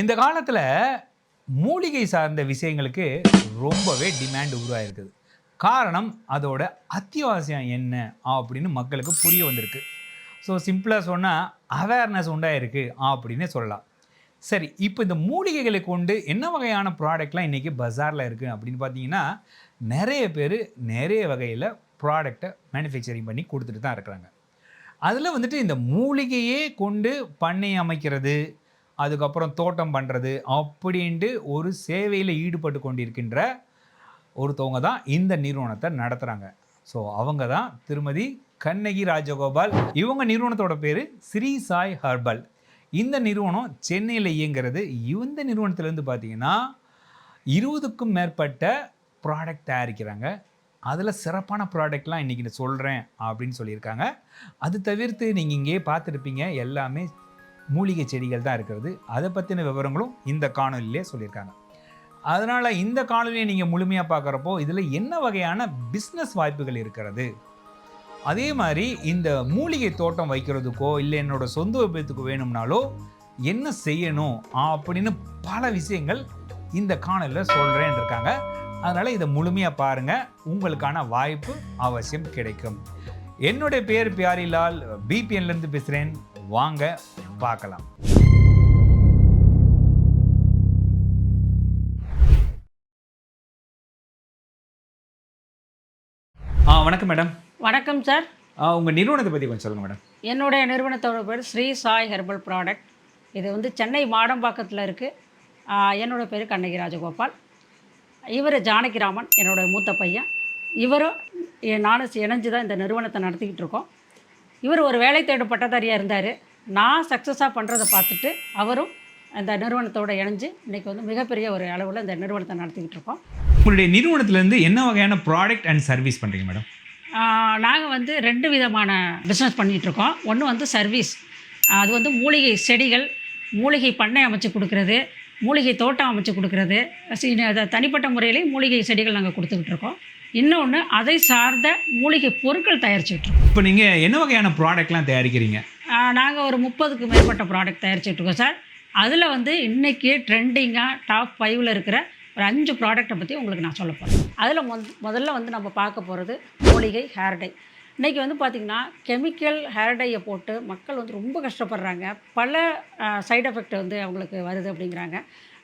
இந்த காலத்தில் மூலிகை சார்ந்த விஷயங்களுக்கு ரொம்பவே டிமாண்ட் உருவாயிருக்குது. காரணம் அதோட அத்தியாவசியம் என்ன அப்படின்னு மக்களுக்கு புரிய வந்திருக்கு. ஸோ சிம்பிளாக சொன்னால் அவேர்னஸ் உண்டாயிருக்கு அப்படின்னு சொல்லலாம். சரி இப்போ இந்த மூலிகைகளை கொண்டு என்ன வகையான ப்ராடக்ட்லாம் இன்றைக்கி பஜாரில் இருக்குது அப்படின்னு பார்த்தீங்கன்னா நிறைய பேர் நிறைய வகையில் ப்ராடக்டை மேனுஃபேக்சரிங் பண்ணி கொடுத்துட்டு தான் இருக்கிறாங்க. அதில் வந்துட்டு இந்த மூலிகையே கொண்டு பண்ணை அமைக்கிறது அதுக்கப்புறம் தோட்டம் பண்ணுறது அப்படின்ட்டு ஒரு சேவையில் ஈடுபட்டு கொண்டிருக்கின்ற ஒருத்தவங்க தான் இந்த நிறுவனத்தை நடத்துகிறாங்க ஸோ அவங்க தான் திருமதி கண்ணகி ராஜகோபால். இவங்க நிறுவனத்தோட பேர் ஸ்ரீ சாய் ஹர்பல். இந்த நிறுவனம் சென்னையில் இயங்குறது இந்த நிறுவனத்திலேருந்து பார்த்தீங்கன்னா இருபதுக்கும் மேற்பட்ட ப்ராடக்ட் தயாரிக்கிறாங்க. அதில் சிறப்பான ப்ராடக்ட்லாம் இன்றைக்கி நான் சொல்கிறேன் அப்படின்னு சொல்லியிருக்காங்க. அது தவிர்த்து நீங்கள் இங்கேயே பார்த்துருப்பீங்க எல்லாமே மூலிகை செடிகள் தான் இருக்கிறது. அதை பற்றின விவரங்களும் இந்த காணொலியிலே சொல்லியிருக்காங்க. அதனால் இந்த காணொலியை நீங்கள் முழுமையாக பார்க்குறப்போ இதில் என்ன வகையான பிஸ்னஸ் வாய்ப்புகள் இருக்கிறது? அதே மாதிரி இந்த மூலிகை தோட்டம் வைக்கிறதுக்கோ இல்லை என்னோட சொந்த விபத்துக்கு வேணும்னாலோ என்ன செய்யணும் அப்படின்னு பல விஷயங்கள் இந்த காணொலியில் சொல்கிறேன் இருக்காங்க. அதனால் இதை முழுமையாக பாருங்கள் உங்களுக்கான வாய்ப்பு அவசியம் கிடைக்கும். என்னுடைய பேர் பியாரிலால் பிபிஎன்லேருந்து பேசுகிறேன் வாங்க பார்க்கலாம். ஆ வணக்கம் மேடம். வணக்கம் சார். உங்கள் நிறுவனத்தை பற்றி கொஞ்சம் சொல்லுங்கள் மேடம். என்னுடைய நிறுவனத்தோட பேர் ஸ்ரீ சாய் ஹெர்பல் ப்ராடக்ட் இது வந்து சென்னை மாடம்பாக்கத்தில் இருக்குது என்னோட பேர் கண்ணகி ராஜகோபால். இவர் ஜானகிராமன் என்னோட மூத்த பையன். இவரும் நானும் இணைஞ்சு தான் இந்த நிறுவனத்தை நடத்திக்கிட்டு இருக்கோம். இவர் ஒரு வேலை தேடும் பட்டதாரியாக இருந்தார். நான் சக்ஸஸாக பண்ணுறதை பார்த்துட்டு அவரும் இந்த நிறுவனத்தோட இணைஞ்சு இன்றைக்கி வந்து மிகப்பெரிய ஒரு அளவில் இந்த நிறுவனத்தை நடத்திக்கிட்டு இருக்கோம். உங்களுடைய நிறுவனத்துலேருந்து என்ன வகையான ப்ராடக்ட் அண்ட் சர்வீஸ் பண்ணுறீங்க மேடம் நாங்கள் வந்து ரெண்டு விதமான பிஸ்னஸ் பண்ணிகிட்ருக்கோம் ஒன்று வந்து சர்வீஸ் அது வந்து மூலிகை செடிகள் மூலிகை பண்ணை அமைச்சு கொடுக்குறது மூலிகை தோட்டம் அமைச்சு கொடுக்குறது. தனிப்பட்ட முறையிலேயே மூலிகை செடிகள் நாங்கள் கொடுத்துக்கிட்டு இருக்கோம். இன்னொன்று அதை சார்ந்த மூலிகை பொருட்கள் தயாரிச்சுட்டு இருக்கோம். இப்போ நீங்கள் என்ன வகையான ப்ராடக்ட்லாம் தயாரிக்கிறீங்க? நாங்கள் ஒரு முப்பதுக்கு மேற்பட்ட ப்ராடக்ட் தயாரிச்சுட்டு இருக்கோம் சார். அதில் வந்து இன்றைக்கி ட்ரெண்டிங்காக டாப் ஃபைவ்ல இருக்கிற ஒரு அஞ்சு ப்ராடக்ட்டை பற்றி உங்களுக்கு நான் சொல்ல போகிறேன் அதில் மொத முதல்ல வந்து நம்ம பார்க்க போகிறது மூலிகை ஹேர் டை இன்றைக்கி வந்து பார்த்திங்கன்னா கெமிக்கல் ஹேர் டையை போட்டு மக்கள் வந்து ரொம்ப கஷ்டப்படுறாங்க. பல சைடு எஃபெக்ட் வந்து அவங்களுக்கு வருது அப்படிங்கிறாங்க.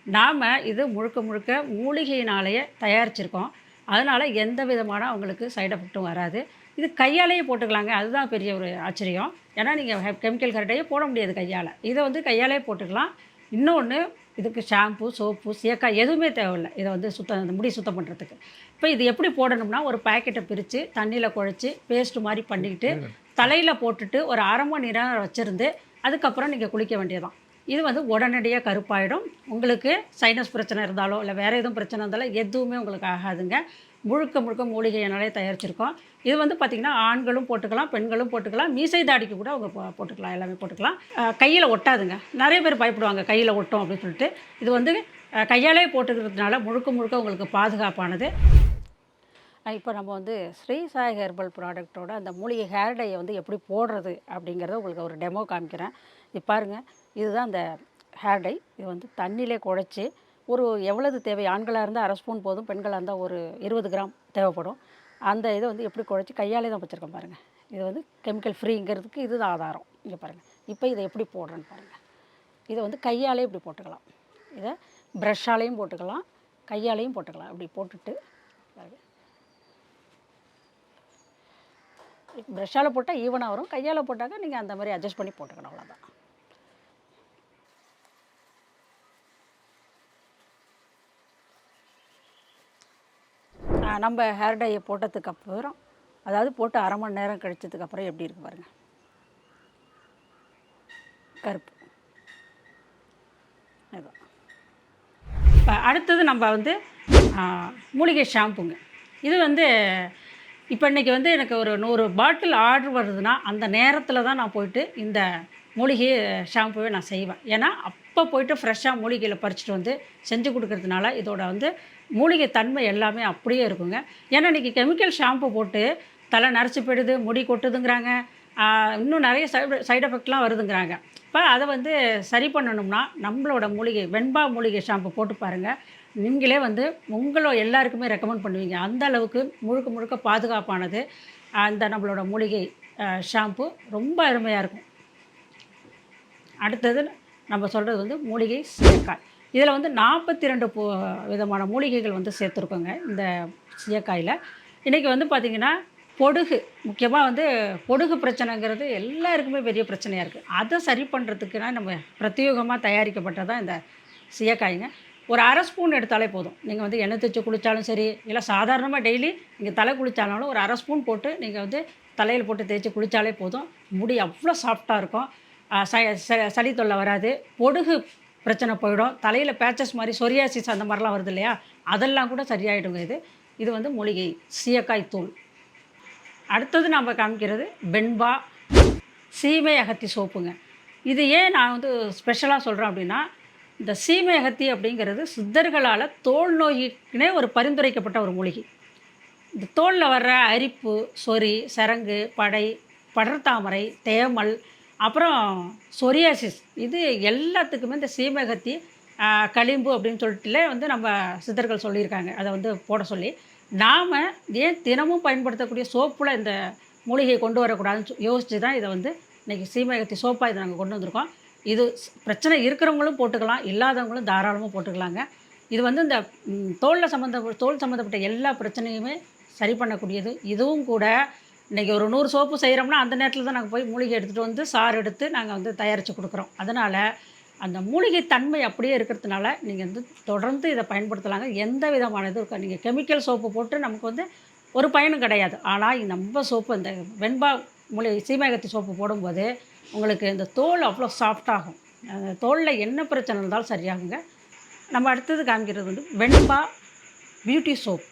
நாம் இது முழுக்க முழுக்க மூலிகையினாலேயே தயாரிச்சிருக்கோம். அதனால் எந்த விதமான அவங்களுக்கு சைடு எஃபெக்ட்டும் வராது. இது கையாலேயே போட்டுக்கலாங்க. அதுதான் பெரிய ஒரு ஆச்சரியம். ஏன்னா நீங்கள் கெமிக்கல் கரெக்டையே போட முடியாது கையால். இதை வந்து கையாலே போட்டுக்கலாம். இன்னொன்று இதுக்கு ஷாம்பு சோப்பு சீக்காய் எதுவுமே தேவையில்லை. இதை வந்து சுத்தம் இந்த முடி சுத்தம் பண்ணுறதுக்கு இப்போ இது எப்படி போடணும்னா ஒரு பாக்கெட்டை பிரித்து தண்ணியில் குழச்சி பேஸ்ட் மாதிரி பண்ணிக்கிட்டு தலையில் போட்டுட்டு ஒரு அரை மணி நேரம் வச்சுருந்து அதுக்கப்புறம் நீங்கள் குளிக்க வேண்டியதான் இது வந்து உடனடியாக கருப்பாயிடும். உங்களுக்கு சைனஸ் பிரச்சனை இருந்தாலோ இல்லை வேறு எதுவும் பிரச்சனை இருந்தாலும் எதுவுமே உங்களுக்கு ஆகாதுங்க. முழுக்க முழுக்க மூலிகையினாலே தயாரிச்சிருக்கோம். இது வந்து பார்த்திங்கன்னா ஆண்களும் போட்டுக்கலாம் பெண்களும் போட்டுக்கலாம். மீசை தாடிக்கு கூட அவங்க போ- போட்டுக்கலாம் எல்லாமே போட்டுக்கலாம். கையில் ஒட்டாதுங்க. நிறைய பேர் பயப்படுவாங்க கையில் ஒட்டும் அப்படின்னு சொல்லிட்டு. இது வந்து கையாலே போட்டுக்கிறதுனால முழுக்க முழுக்க உங்களுக்கு பாதுகாப்பானது. இப்போ நம்ம வந்து ஸ்ரீ சாய் ஹெர்பல் ப்ராடக்ட்டோட அந்த மூலிகை ஹேர் டையை வந்து எப்படி போடுறது அப்படிங்கிறத உங்களுக்கு ஒரு டெமோ காமிக்கிறேன். இது பாருங்கள் இதுதான் அந்த ஹேர் டை இது வந்து தண்ணியிலே குழைச்சி ஒரு எவ்வளவு தேவை? ஆண்களாக இருந்தால் அரை ஸ்பூன் போதும் பெண்களாக இருந்தால் ஒரு இருபது கிராம் தேவைப்படும். அந்த இதை வந்து எப்படி குழைச்சி கையாலே தான் வச்சுருக்கேன் பாருங்கள் இது வந்து கெமிக்கல் ஃப்ரீங்கிறதுக்கு இதுதான் ஆதாரம். இங்கே பாருங்கள் இப்போ இதை எப்படி போடுறேன்னு பாருங்கள் இதை வந்து கையாலே இப்படி போட்டுக்கலாம். இதை ப்ரஷ்ஷாலேயும் போட்டுக்கலாம் கையாலேயும் போட்டுக்கலாம். இப்படி போட்டுட்டு ப்ரஷ்ஷால் போட்டால் ஈவனாக வரும். கையால் போட்டாக்க நீங்கள் அந்த மாதிரி அட்ஜஸ்ட் பண்ணி போட்டுக்கணும். அவ்வளோதான் நம்ம ஹேர் டையை போட்டதுக்கு அப்புறம் அதாவது போட்டு அரை மணி நேரம் கழிச்சதுக்கு அப்புறம் எப்படி இருக்கு பாருங்க? கருப்பு. அதுதான் இப்போ அடுத்தது நம்ம வந்து மூலிகை ஷாம்புங்க இது வந்து இப்போ இன்றைக்கி வந்து எனக்கு ஒரு நூறு பாட்டில் ஆர்டர் வருதுன்னா அந்த நேரத்தில் தான் நான் போயிட்டு இந்த மூலிகை ஷாம்புவே நான் செய்வேன். ஏன்னா அப்போ போயிட்டு ஃப்ரெஷ்ஷாக மூலிகையில் பறிச்சுட்டு வந்து செஞ்சு கொடுக்கறதுனால இதோட வந்து மூலிகை தன்மை எல்லாமே அப்படியே இருக்குங்க. ஏன்னா இன்றைக்கி கெமிக்கல் ஷாம்பு போட்டு தலை நரைச்சி போயிடுது முடி கொட்டுதுங்கிறாங்க. இன்னும் நிறைய சைடு சைடு எஃபெக்ட்லாம் வருதுங்கிறாங்க. இப்போ அதை வந்து சரி பண்ணணும்னா நம்மளோட மூலிகை வெண்பா மூலிகை ஷாம்பு போட்டு பாருங்கள் நீங்களே வந்து உங்களோ எல்லாருக்குமே ரெக்கமெண்ட் பண்ணுவீங்க. அந்த அளவுக்கு முழுக்க முழுக்க பாதுகாப்பானது. அந்த நம்மளோட மூலிகை ஷாம்பு ரொம்ப அருமையாக இருக்கும். அடுத்தது நம்ம சொல்கிறது வந்து மூலிகை சீயக்காய் இதில் வந்து நாற்பத்தி ரெண்டு பூ விதமான மூலிகைகள் வந்து சேர்த்துருக்கோங்க இந்த சீயக்காயில். இன்றைக்கி வந்து பார்த்திங்கன்னா பொடுகு முக்கியமாக வந்து பொடுகு பிரச்சனைங்கிறது எல்லாருக்குமே பெரிய பிரச்சனையாக இருக்குது அதை சரி பண்ணுறதுக்குனா நம்ம பிரத்யேகமாக தயாரிக்கப்பட்டதான் இந்த சீயக்காய்ங்க. ஒரு அரை ஸ்பூன் எடுத்தாலே போதும். நீங்கள் வந்து எண்ணெய் தேய்ச்சி குளித்தாலும் சரி இல்லை சாதாரணமாக டெய்லி நீங்கள் தலை குளித்தாலும் ஒரு அரை ஸ்பூன் போட்டு நீங்கள் வந்து தலையில் போட்டு தேய்ச்சி குளித்தாலே போதும். முடி அவ்வளோ சாஃப்டாக இருக்கும். ச ச- சளி தொல்லை வராது. பொடுகு பிரச்சனை போயிடும். தலையில் பேச்சஸ் மாதிரி சொரியாசிஸ் அந்த மாதிரிலாம் வருது இல்லையா? அதெல்லாம் கூட சரியாயிடுங்க இது. இது வந்து மூலிகை சீயக்காய் தூள். அடுத்தது நம்ம காமிக்கிறது பெண்பா சீமை அகத்தி சோப்புங்க. இது ஏன் நான் வந்து ஸ்பெஷலாக சொல்கிறேன் அப்படின்னா இந்த சீமை அகத்தி அப்படிங்கிறது சித்தர்களால் தோல் நோய்க்குனே ஒரு பரிந்துரைக்கப்பட்ட ஒரு மூலிகை. இந்த தோலில் வர்ற அரிப்பு சொறி சரங்கு படை படர்தாமரை தேமல் அப்புறம் சொரியாசிஸ். இது எல்லாத்துக்குமே இந்த சீமகத்தி களிம்பு அப்படின்னு சொல்லிட்டுல வந்து நம்ம சித்தர்கள் சொல்லியிருக்காங்க. அதை வந்து போட சொல்லி. நாம் ஏன் தினமும் பயன்படுத்தக்கூடிய சோப்பில் இந்த மூலிகையை கொண்டு வரக்கூடாதுன்னு யோசித்து தான் இதை வந்து இன்றைக்கி சீமகத்தி சோப்பாக இதை நாங்கள் கொண்டு வந்திருக்கோம். இது பிரச்சனை இருக்கிறவங்களும் போட்டுக்கலாம் இல்லாதவங்களும் தாராளமாக போட்டுக்கலாங்க. இது வந்து இந்த தோலில் சம்மந்த தோல் சம்மந்தப்பட்ட எல்லா பிரச்சனையுமே சரி பண்ணக்கூடியது. இதுவும் கூட இன்றைக்கி ஒரு நூறு சோப்பு செய்கிறோம்னா அந்த நேரத்தில் தான் நாங்கள் போய் மூலிகை எடுத்துகிட்டு வந்து சாறு எடுத்து நாங்கள் வந்து தயாரித்து கொடுக்குறோம். அதனால் அந்த மூலிகை தன்மை அப்படியே இருக்கிறதுனால நீங்கள் வந்து தொடர்ந்து இதை பயன்படுத்தலாங்க. எந்த விதமான இதுவும் இருக்கா? நீங்கள் கெமிக்கல் சோப்பு போட்டு நமக்கு வந்து ஒரு பயனும் கிடையாது. ஆனால் நம்ம சோப்பு இந்த வெண்பா மூலிகை சீமகத்தி சோப்பு போடும்போது உங்களுக்கு இந்த தோல் அவ்வளோ சாஃப்டாகும் அந்த தோலில் என்ன பிரச்சனை இருந்தாலும் சரியாகுங்க. நம்ம அடுத்தது காமிக்கிறது வந்து வெண்பா பியூட்டி சோப்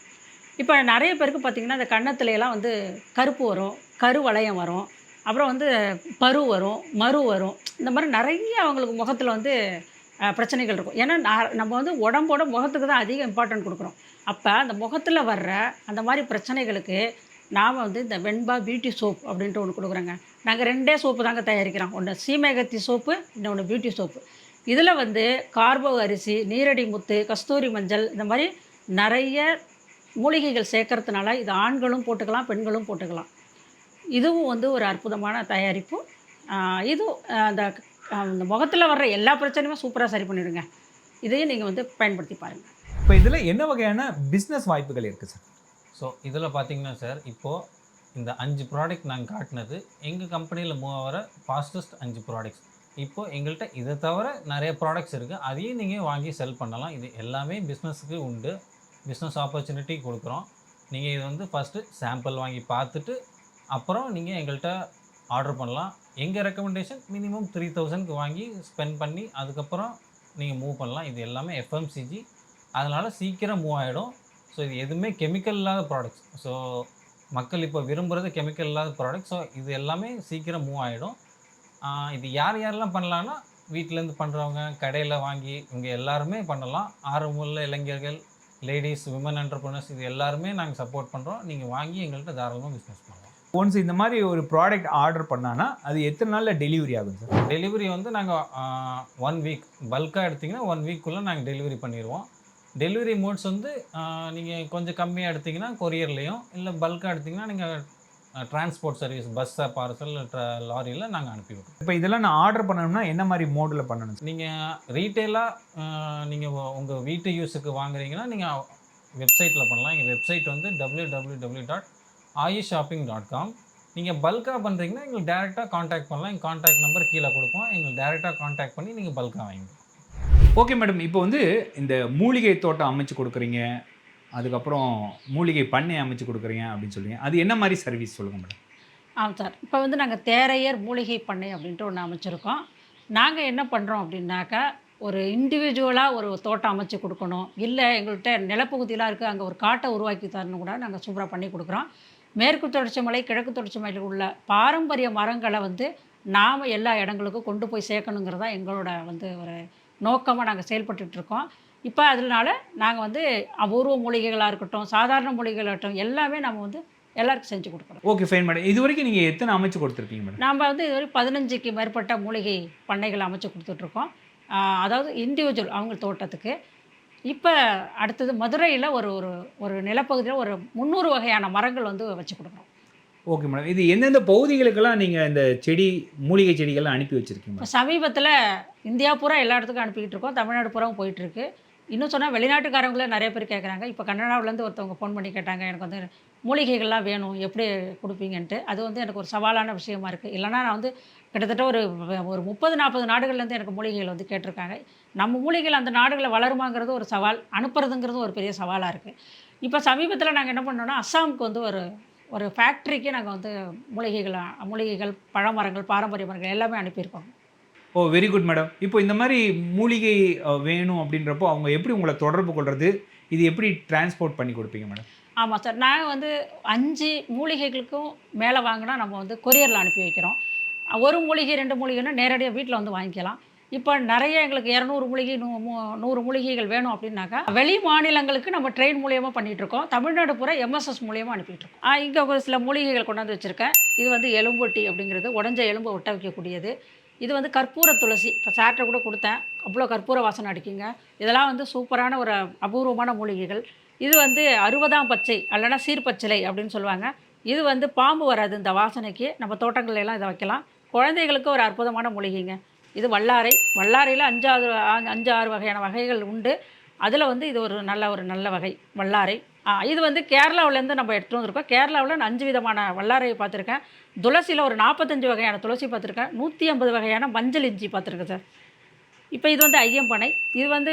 இப்போ நிறைய பேருக்கு பார்த்திங்கன்னா இந்த கன்னத்துலையெல்லாம் வந்து கருப்பு வரும் கருவளையம் வரும் அப்புறம் வந்து பரு வரும் மறு வரும். இந்த மாதிரி நிறைய அவங்களுக்கு முகத்தில் வந்து பிரச்சனைகள் இருக்கும். ஏன்னா நான் நம்ம வந்து உடம்போட முகத்துக்கு தான் அதிக இம்பார்ட்டன்ட் கொடுக்குறோம். அப்போ அந்த முகத்தில் வர்ற அந்த மாதிரி பிரச்சனைகளுக்கு நாம் வந்து இந்த வெண்பா பியூட்டி சோப் அப்படின்ட்டு ஒன்று கொடுக்குறோங்க. நாங்கள் ரெண்டே சோப்பு தாங்க தயாரிக்கிறோம். ஒன்று சீமேகத்தி சோப்பு இன்னொன்று பியூட்டி சோப்பு இதில் வந்து கார்போ அரிசி நீரடி முத்து கஸ்தூரி மஞ்சள் இந்த மாதிரி நிறைய மூலிகைகள் சேர்க்கறதுனால இது ஆண்களும் போட்டுக்கலாம் பெண்களும் போட்டுக்கலாம். இதுவும் வந்து ஒரு அற்புதமான தயாரிப்பு. இதுவும் அந்த அந்த முகத்தில் வர்ற எல்லா பிரச்சனையுமே சூப்பராக சரி பண்ணிடுங்க. இதையும் நீங்கள் வந்து பயன்படுத்தி பாருங்கள் இப்போ இதில் என்ன வகையான பிஸ்னஸ் வாய்ப்புகள் இருக்குது சார் ஸோ இதில் பார்த்தீங்கன்னா சார் இப்போது இந்த அஞ்சு ப்ராடக்ட் நாங்கள் காட்டினது எங்கள் கம்பெனியில் மூவ் ஆகிற ஃபாஸ்டஸ்ட் அஞ்சு ப்ராடக்ட்ஸ் இப்போ எங்கள்கிட்ட இதை தவிர நிறைய ப்ராடக்ட்ஸ் இருக்குது அதையும் நீங்கள் வாங்கி செல் பண்ணலாம். இது எல்லாமே பிஸ்னஸுக்கு உண்டு. பிஸ்னஸ் ஆப்பர்ச்சுனிட்டி கொடுக்குறோம். நீங்கள் இது வந்து ஃபஸ்ட்டு சாம்பிள் வாங்கி பார்த்துட்டு அப்புறம் நீங்கள் எங்கள்கிட்ட ஆர்டர் பண்ணலாம். எங்கள் ரெக்கமெண்டேஷன் மினிமம் த்ரீ தௌசண்ட்க்கு வாங்கி ஸ்பெண்ட் பண்ணி அதுக்கப்புறம் நீங்கள் மூவ் பண்ணலாம். இது எல்லாமே எஃப்எம்சிஜி அதனால் சீக்கிரம் மூவ் ஆகிடும் ஸோ இது எதுவுமே கெமிக்கல் இல்லாத ப்ராடக்ட்ஸ் ஸோ மக்கள் இப்போ விரும்புகிறது கெமிக்கல் இல்லாத ப்ராடக்ட் ஸோ இது எல்லாமே சீக்கிரம் மூவ் ஆகிடும் இது யார் யாரெல்லாம் பண்ணலான்னா வீட்டிலேருந்து பண்ணுறவங்க கடையில் வாங்கி இவங்க எல்லாருமே பண்ணலாம். ஆர்வமுள்ள இளைஞர்கள் லேடிஸ் விமன் என்டர்பிரினர்ஸ் இது எல்லாருமே நாங்கள் சப்போர்ட் பண்ணுறோம் நீங்கள் வாங்கி எங்கள்கிட்ட தாராளமாக பிஸ்னஸ் பண்ணலாம். ஒன்ஸ் இந்த மாதிரி ஒரு ப்ராடக்ட் ஆர்டர் பண்ணானா அது எத்தனை நாளில் டெலிவரி ஆகும் சார் டெலிவரி வந்து நாங்கள் ஒன் வீக் பல்காக எடுத்திங்கன்னா ஒன் வீக்குள்ளே நாங்கள் டெலிவரி பண்ணிடுவோம் டெலிவரி மோட்ஸ் வந்து நீங்கள் கொஞ்சம் கம்மியாக எடுத்திங்கன்னா கொரியர்லேயும் இல்லை பல்காக எடுத்திங்கன்னா நீங்கள் டிரான்ஸ்போர்ட் சர்வீஸ் பஸ்ஸை பார்சல் லாரியில் நாங்கள் அனுப்பி விடுவோம் இப்போ இதெல்லாம் நான் ஆர்டர் பண்ணணும்னா என்ன மாதிரி மோடில் பண்ணணும்? நீங்கள் ரீட்டெயிலாக நீங்கள் உங்கள் வீட்டு யூஸுக்கு வாங்குறீங்கன்னா நீங்கள் வெப்சைட்டில் பண்ணலாம் எங்கள் வெப்சைட் வந்து W W W dot Ayush shopping dot com நீங்கள் பல்காக பண்ணுறீங்கன்னா எங்களுக்கு டேரெக்டாக காண்டாக்ட் பண்ணலாம். எங்கள் காண்டாக்ட் நம்பர் கீழே கொடுப்போம். எங்களுக்கு டேரெக்டாக காண்டாக்ட் பண்ணி நீங்கள் பல்காக வாங்கிக்கலாம். ஓகே மேடம் இப்போ வந்து இந்த மூலிகை தோட்டம் அமைச்சு கொடுக்குறீங்க. அதுக்கப்புறம் மூலிகை பண்ணை அமைச்சு கொடுக்குறீங்க அப்படின்னு சொல்லுவீங்க அது என்ன மாதிரி சர்வீஸ் சொல்லுங்கள் மேடம் ஆமாம் சார். இப்போ வந்து நாங்கள் தேரையர் மூலிகை பண்ணை அப்படின்ட்டு ஒன்று அமைச்சிருக்கோம். நாங்கள் என்ன பண்ணுறோம் அப்படின்னாக்கா ஒரு இண்டிவிஜுவலாக ஒரு தோட்டம் அமைச்சு கொடுக்கணும். இல்லை எங்கள்கிட்ட நிலப்பகுதியெலாம் இருக்குது அங்கே ஒரு காட்டை உருவாக்கி தரணும் கூட நாங்கள் சூப்பராக பண்ணி கொடுக்குறோம். மேற்கு தொடர்ச்சி மலை கிழக்கு தொடர்ச்சி மலையில் உள்ள பாரம்பரிய மரங்களை வந்து நாம் எல்லா இடங்களுக்கும் கொண்டு போய் சேர்க்கணுங்கிறதா எங்களோட வந்து ஒரு நோக்கமாக நாங்கள் செயல்பட்டுருக்கோம் இருக்கோம். இப்போ அதனால நாங்கள் வந்து அபூர்வ மூலிகைகளாக இருக்கட்டும் சாதாரண மூலிகைகளாக இருக்கட்டும் எல்லாமே நம்ம வந்து எல்லாருக்கும் செஞ்சு கொடுக்குறோம். ஓகே ஃபைன் மேடம் இது வரைக்கும் நீங்கள் எத்தனை அமைச்சு கொடுத்துருக்கீங்க மேடம் நாம் வந்து இதுவரை பதினஞ்சுக்கு மேற்பட்ட மூலிகை பண்ணைகள் அமைச்சு கொடுத்துட்ருக்கோம். அதாவது இண்டிவிஜுவல் அவங்க தோட்டத்துக்கு. இப்போ அடுத்தது மதுரையில் ஒரு ஒரு ஒரு நிலப்பகுதியில் ஒரு முந்நூறு வகையான மரங்கள் வந்து வச்சு கொடுக்குறோம். ஓகே மேடம் இது எந்தெந்த பகுதிகளுக்கெல்லாம் நீங்கள் இந்த செடி மூலிகை செடிகள்லாம் அனுப்பி வச்சிருக்கீங்க சமீபத்தில் இந்தியா பூரா எல்லா இடத்துக்கும் அனுப்பிக்கிட்டு இருக்கோம். தமிழ்நாடு பூராவும் போயிட்டுருக்கு இன்னும் சொன்னால் வெளிநாட்டுக்காரங்களே நிறைய பேர் கேட்குறாங்க இப்போ கன்னடாவிலேருந்து ஒருத்தவங்க ஃபோன் பண்ணி கேட்டாங்க எனக்கு வந்து மூலிகைகள்லாம் வேணும் எப்படி கொடுப்பீங்கன்ட்டு. அது வந்து எனக்கு ஒரு சவாலான விஷயமா இருக்குது இல்லைனா நான் வந்து கிட்டத்தட்ட ஒரு ஒரு முப்பது நாற்பது நாடுகள்லேருந்து எனக்கு மூலிகைகள் வந்து கேட்டிருக்காங்க. நம்ம மூலிகைகள் அந்த நாடுகளில் வளருமாங்கிறது ஒரு சவால் அனுப்புறதுங்கிறது ஒரு பெரிய சவாலாக இருக்குது இப்போ சமீபத்தில் நாங்கள் என்ன பண்ணோம்னா அஸ்ஸாமுக்கு வந்து ஒரு ஒரு ஃபேக்ட்ரிக்கு நாங்கள் வந்து மூலிகைகள் மூலிகைகள் பழமரங்கள் பாரம்பரிய மரங்கள் எல்லாமே அனுப்பியிருக்கோம். ஓ வெரி குட் மேடம் இப்போ இந்த மாதிரி மூலிகை வேணும் அப்படின்றப்போ அவங்க எப்படி உங்களை தொடர்பு கொள்வது இது எப்படி டிரான்ஸ்போர்ட் பண்ணி கொடுப்பீங்க மேடம் ஆமாம் சார் நாங்கள் வந்து அஞ்சு மூலிகைகளுக்கும் மேலே வாங்கினா நம்ம வந்து கொரியரில் அனுப்பி வைக்கிறோம். ஒரு மூலிகை ரெண்டு மூலிகைன்னா நேரடியாக வீட்டில் வந்து வாங்கிக்கலாம். இப்போ நிறைய எங்களுக்கு இரநூறு மூலிகை நூ மூ- நூறு மூலிகைகள் வேணும் அப்படின்னாக்கா வெளி மாநிலங்களுக்கு நம்ம ட்ரெயின் மூலியமாக பண்ணிகிட்டு இருக்கோம். தமிழ்நாடு பூரா எம்எஸ்எஸ் மூலியமாக அனுப்பிட்டுருக்கோம் இங்கே ஒரு சில மூலிகைகள் கொண்டாந்து வச்சுருக்கேன். இது வந்து எலும்பொட்டி அப்படிங்கிறது உடஞ்ச எலும்பை ஒட்ட வைக்கக்கூடியது. இது வந்து கற்பூர துளசி. இப்போ சார்ட்டை கூட கொடுத்தேன். அவ்வளோ கற்பூர வாசனை அடிக்குங்க. இதெல்லாம் வந்து சூப்பரான ஒரு அபூர்வமான மூலிகைகள். இது வந்து அறுபதாம் பச்சை அல்லனா சீர்பச்சிலை அப்படின்னு சொல்லுவாங்க. இது வந்து பாம்பு வராது இந்த வாசனைக்கு. நம்ம தோட்டங்கள்லாம் இதை வைக்கலாம். குழந்தைகளுக்கு ஒரு அற்புதமான மூலிகைங்க. இது வல்லாரை. வல்லாரையில் அஞ்சாறு அஞ்சு ஆறு வகையான வகைகள் உண்டு. அதில் வந்து இது ஒரு நல்ல ஒரு நல்ல வகை. வல்லாரை. இது வந்து கேரளாவிலேருந்து நம்ம எடுத்துகிட்டு வந்திருக்கோம். கேரளாவில் நான் அஞ்சு விதமான வல்லாரையை பார்த்துருக்கேன். துளசியில் ஒரு நாற்பத்தஞ்சு வகையான துளசி பார்த்துருக்கேன். நூற்றி ஐம்பது வகையான மஞ்சள் இஞ்சி பார்த்துருக்கேன் சார். இப்போ இது வந்து ஐயம்பனை இது வந்து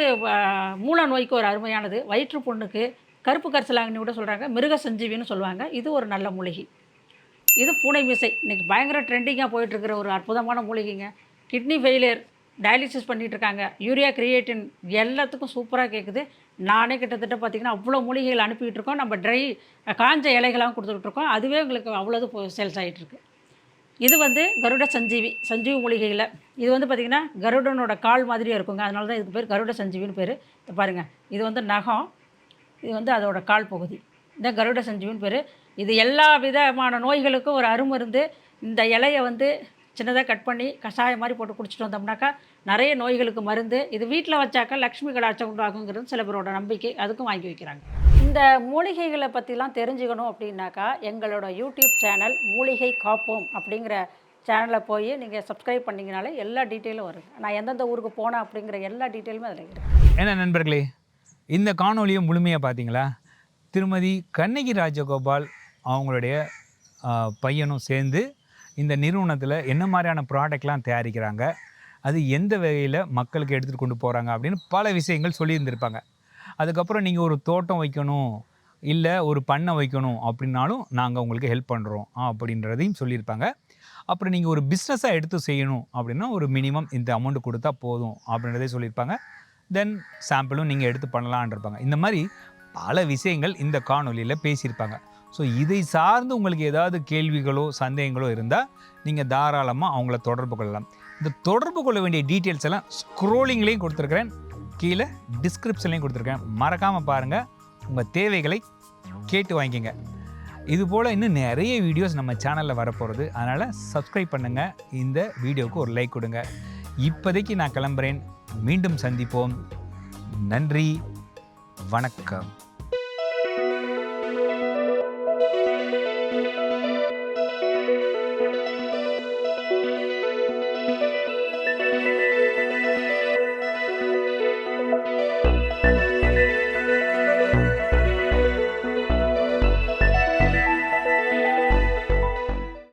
மூல நோய்க்கு ஒரு அருமையானது. வயிற்று புண்ணுக்கு கருப்பு கரிசலாங்கன்னு கூட சொல்கிறாங்க மிருக சஞ்சீவின்னு சொல்லுவாங்க. இது ஒரு நல்ல மூலிகை. இது பூனை மிசை. இன்றைக்கி பயங்கர ட்ரெண்டிங்காக போயிட்டுருக்கிற ஒரு அற்புதமான மூலிகைங்க. கிட்னி ஃபெயிலியர் டயாலிசிஸ் பண்ணிகிட்ருக்காங்க யூரியா கிரியேட்டின் எல்லாத்துக்கும் சூப்பராக கேட்குது நானே கிட்டத்தட்ட பார்த்திங்கன்னா அவ்வளோ மூலிகைகள் அனுப்பிக்கிட்டு இருக்கோம் நம்ம ட்ரை காஞ்ச இலைகளாகவும் கொடுத்துக்கிட்டு இருக்கோம் அதுவே உங்களுக்கு அவ்வளோது சேல்ஸ் ஆகிட்டுருக்கு இது வந்து கருட சஞ்சீவி சஞ்சீவி மூலிகையில். இது வந்து பார்த்திங்கன்னா கருடனோட கால் மாதிரியே இருக்குங்க. அதனால தான் இதுக்கு பேர் கருட சஞ்சீவின்னு பேர். இது பாருங்கள் இது வந்து நகம் இது வந்து அதோட கால் பகுதி. இந்த கருட சஞ்சீவின்னு பேர். இது எல்லா விதமான நோய்களுக்கும் ஒரு அருமருந்து. இந்த இலையை வந்து சின்னதாக கட் பண்ணி கஷாயம் மாதிரி போட்டு குடிச்சிட்டு வந்தோம்னாக்கா நிறைய நோய்களுக்கு மருந்து இது வீட்டில் வச்சாக்கா லக்ஷ்மி கடாட்சம் உண்டாகுங்கிறது சில பேரோட நம்பிக்கை அதுக்கும் வாங்கி வைக்கிறாங்க. இந்த மூலிகைகளை பற்றிலாம் தெரிஞ்சுக்கணும் அப்படின்னாக்கா எங்களோட யூடியூப் சேனல் மூலிகை காப்போம் அப்படிங்கிற சேனலில் போய் நீங்கள் சப்ஸ்கிரைப் பண்ணிங்கனாலே எல்லா டீட்டெயிலும் வரும் நான் எந்தெந்த ஊருக்கு போனேன் அப்படிங்கிற எல்லா டீட்டெயிலுமே அதில் இருக்குது என்ன நண்பர்களே இந்த காணொலியை முழுமையாக பார்த்தீங்களா திருமதி கண்ணகி ராஜகோபால் அவங்களுடைய பையனும் சேர்ந்து இந்த நிறுவனத்தில் என்ன மாதிரியான ப்ராடக்ட்லாம் தயாரிக்கிறாங்க? அது எந்த வகையில் மக்களுக்கு எடுத்துகிட்டு கொண்டு போகிறாங்க அப்படின்னு பல விஷயங்கள் சொல்லியிருந்திருப்பாங்க. அதுக்கப்புறம் நீங்கள் ஒரு தோட்டம் வைக்கணும் இல்லை ஒரு பண்ணை வைக்கணும் அப்படின்னாலும் நாங்கள் உங்களுக்கு ஹெல்ப் பண்ணுறோம் அப்படின்றதையும் சொல்லியிருப்பாங்க. அப்புறம் நீங்கள் ஒரு பிஸ்னஸாக எடுத்து செய்யணும் அப்படின்னா ஒரு மினிமம் இந்த அமௌண்ட் கொடுத்தா போதும் அப்படின்றதே சொல்லியிருப்பாங்க. தென் சாம்பிளும் நீங்கள் எடுத்து பண்ணலான் இருப்பாங்க. இந்த மாதிரி பல விஷயங்கள் இந்த காணொலியில் பேசியிருப்பாங்க. ஸோ இதை சார்ந்து உங்களுக்கு ஏதாவது கேள்விகளோ சந்தேகங்களோ இருந்தால் நீங்கள் தாராளமாக அவங்கள தொடர்பு கொள்ளலாம். இந்த தொடர்பு கொள்ள வேண்டிய டீட்டெயில்ஸ் எல்லாம் ஸ்க்ரோலிங்லேயும் கொடுத்துருக்குறேன். கீழே டிஸ்கிரிப்ஷன்லேயும் கொடுத்துருக்கேன் மறக்காமல் பாருங்கள் உங்கள் தேவைகளை கேட்டு வாங்கிக்கங்க. இது போல் இன்னும் நிறைய வீடியோஸ் நம்ம சேனலில் வரப்போகிறது அதனால் சப்ஸ்கிரைப் பண்ணுங்கள் இந்த வீடியோவுக்கு ஒரு லைக் கொடுங்க. இப்போதைக்கு நான் கிளம்புறேன். மீண்டும் சந்திப்போம். நன்றி. வணக்கம்.